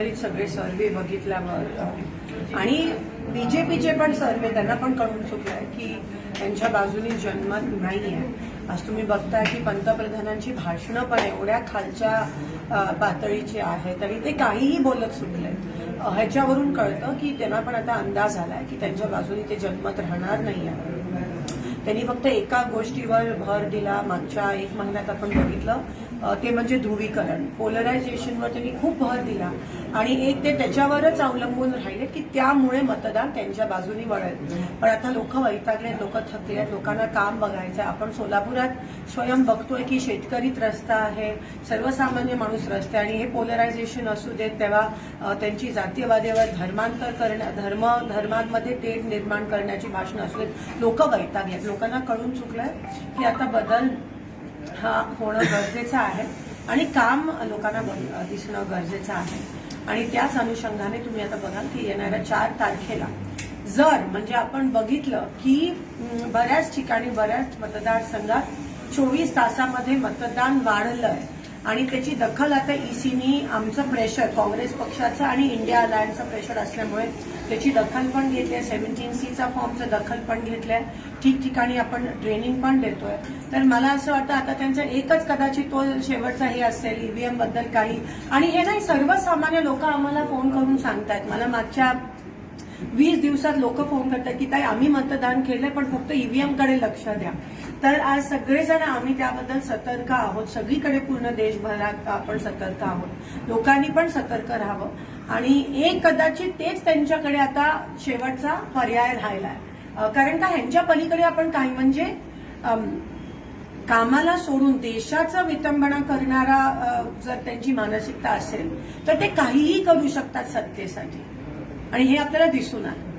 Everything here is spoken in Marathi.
सगळे सर्वे बघितल्यावर. आणि बीजेपीचे पण सर्वे त्यांना पण कळून चुकलंय की त्यांच्या बाजूनी जनमत नाही आहे आज तुम्ही बघताय की पंतप्रधानांची भाषणं पण एवढ्या खालच्या पातळीची आहेत आणि ते काहीही बोलत सुटले ह्याच्यावरून कळतं की त्यांना पण आता अंदाज आलाय की त्यांच्या बाजूनी ते जनमत राहणार नाही आहे त्यांनी फक्त एका गोष्टीवर भर दिला मागच्या एक महिन्यात आपण बघितलं ते म्हणजे ध्रुवीकरण. पोलरायझेशनवर त्यांनी खूप भर दिला. आणि एक ते त्याच्यावरच अवलंबून राहिले की त्यामुळे मतदान त्यांच्या बाजूनी वळेल. पण आता लोक वैतागले लोक थकले आहेत लोकांना काम बघायचं आपण सोलापुरात स्वयं बघतोय की शेतकरी त्रस्त आहे सर्वसामान्य माणूस रस्ते आणि हे पोलरायझेशन असू देत तेव्हा त्यांची जातीयवादेवर धर्मांतर करण्या धर्म धर्मांमध्ये तेढ निर्माण करण्याची भाषणं असू देत लोक वैतागलेत लोकांना कळून चुकलंय की आता बदल हा होणं गरजेचं आहे आणि काम लोकांना दिसणं गरजेचं आहे. आणि त्याच अनुषंगाने तुम्ही आता बघाल की येणाऱ्या चार तारखेला जर म्हणजे आपण बघितलं की बऱ्याच ठिकाणी बऱ्याच मतदारसंघात चोवीस तासामध्ये मतदान वाढलंय. आणि त्याची दखल आता ईसीनी आमचं प्रेशर काँग्रेस पक्षाचं आणि इंडिया अलायन्सचं प्रेशर असल्यामुळे त्याची दखल पण घेतली आहे. सेव्हन्टीन सीचा फॉर्मचं दखल पण घेतलंय ठिकठिकाणी आपण ट्रेनिंग पण देतोय. तर मला असं वाटतं आता त्यांचं एकच कदाचित तो शेवटचा हे असेल ईव्हीएमबद्दल काही. आणि हे नाही सर्वसामान्य लोक आम्हाला फोन करून सांगतायत. मला मागच्या वीस दिवसात लोक फोन करतात की ताई आम्ही मतदान केलंय पण फक्त ईव्हीएमकडे लक्ष द्या. तर आज सगळेजण आम्ही त्याबद्दल सतर्क आहोत. सगळीकडे पूर्ण देशभरात आपण सतर्क आहोत. लोकांनी पण सतर्क राहावं. आणि एक कदाचित तेच त्यांच्याकडे आता शेवटचा पर्याय राहिलाय. कारण का ह्यांच्या पलीकडे आपण काही म्हणजे कामाला सोडून देशाचा विटंबना करणारा जर त्यांची मानसिकता असेल तर ते काहीही करू शकतात सत्तेसाठी. आणि हे आपल्याला दिसून आलं.